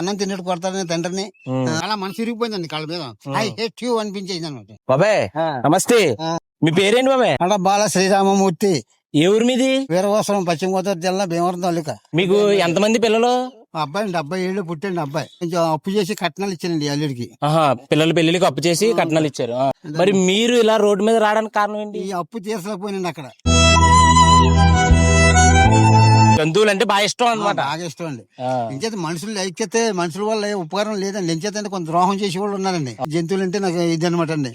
అన్నం తిన్నట్టు కొడతాడని తండ్రిని. అలా మనసు ఇరిగిపోయిందండి కాళ్ళ మీద. ఐ హెట్ యూ అనిపించేది అనమాట బాబాయ్ నమస్తే. మీ పేరేంటి బాబాయ్? అలా బాల శ్రీరామమూర్తి. ఏ ఊరు మీది? వీరవాసరం పశ్చిమ గోదావరి జిల్లా భీమవరం తాలూకా. మీకు ఎంతమంది పిల్లలు? అబ్బాయి డెబ్బై ఏళ్ళు పుట్టండి అబ్బాయి. కొంచెం అప్పు చేసి కట్నాలు ఇచ్చానండి అల్లుడికి. ఆహా పిల్లల పెళ్ళికి అప్పు చేసి కట్నాలు ఇచ్చారు. మరి మీరు ఇలా రోడ్డు మీద రావడానికి కారణం ఏంటి? ఈ అప్పు తీర్చలేకపోయినండి అక్కడ. జంతువులు అంటే బాగా ఇష్టం అనమాట బాగా ఇష్టం అండి. ఎంచేత మనుషులు ఐక్యత మనుషుల వల్ల ఉపకారం లేదండి. అంటే కొంత ద్రోహం చేసే వాళ్ళు ఉన్నారండి. జంతువులు అంటే నాకు ఇది అనమాట అండి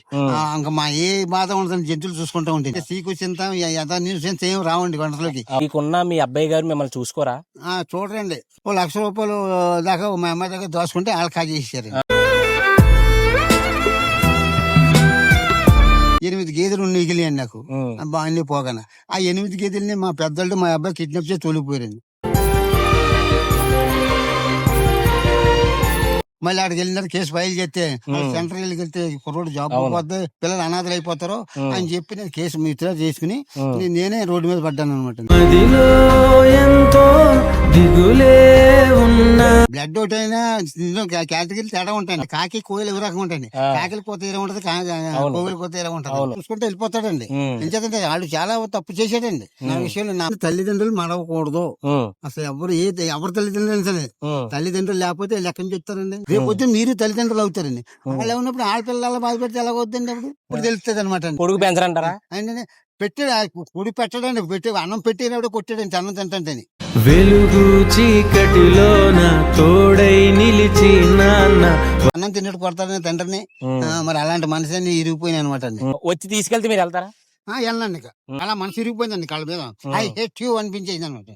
ఇంకా మా ఏ బాధ ఉండదండి. జంతువులు చూసుకుంటా ఉంటాయి సీకు చింత యథా న్యూసెన్స్ ఏం రావండి వంటలోకి మీకున్న మీ అబ్బాయి గారు మిమ్మల్ని చూసుకోరా? ఆ చూడరండి. ఓ లక్ష రూపాయలు దాకా మా అమ్మాయి దగ్గర దోసుకుంటే వాళ్ళు కాజేసారు ఎనిమిది గేదెలు మిగిలియండి నాకు. బాగా పోగాన. ఆ ఎనిమిది గేదెల్ని మా పెద్దలు మా అబ్బాయి కిడ్నాప్ చేసి తోలిపోయారండి మళ్ళీ అక్కడికి వెళ్ళినారు కేసు ఫైల్ చేస్తే సెంటర్ వెళ్తే కుర్రోడు జాబ్ పోతే పిల్లలు అనాథలు అయిపోతారు అని చెప్పి నేను కేసు మిత్ర చేసుకుని నేను- నేనే రోడ్డు మీద పడ్డాను అనమాట బ్లడ్ ఒకటి అయినా కేటగిరీ తేడా ఉంటాయండి. కాకి కోయిలు ఎవరు రకం ఉంటాయండి. కాకిలి పోతే ఎలా ఉంటది కోవిలు పోతే ఎలా ఉంటది? చూసుకుంటే వెళ్ళిపోతాడండి. ఎంచేతంటే వాళ్ళు చాలా తప్పు చేశాడండి. నా విషయంలో నా తల్లిదండ్రులు మడవకూడదు. అసలు ఎవరు ఏ ఎవరు తల్లిదండ్రులు సరే. తల్లిదండ్రులు లేకపోతే లెక్కని చెప్తారండి? రేపు మీరు తల్లిదండ్రులు అవుతారండి. వాళ్ళు ఉన్నప్పుడు ఆడపిల్లల బాధపెడితే ఎలా అప్పుడు? ఇప్పుడు తెలుస్తుంది అనమాట కొడుకు పెంచరంటారా ఆయన పెట్టాడు ఆ కుడి పెట్టడండి పెట్టి అన్నం పెట్టినప్పుడు కొట్టాడండి అన్నం తింటంటని వెలుగు చీకటిలోన తోడై నిలిచి నాన్న. అన్నం తిన్నట్టు కొడతాడని తండ్రిని. మరి అలాంటి మనిషి అన్ని ఇరిగిపోయినాయి అనమాట అండి. వచ్చి తీసుకెళ్తే మీరు వెళ్తారా? ఆ, వెళ్ళండి ఇక. అలా మనసు ఇరిగిపోయిందండి కాళ్ళ మీద. ఐ హెట్ యూ అనిపించేది అనమాట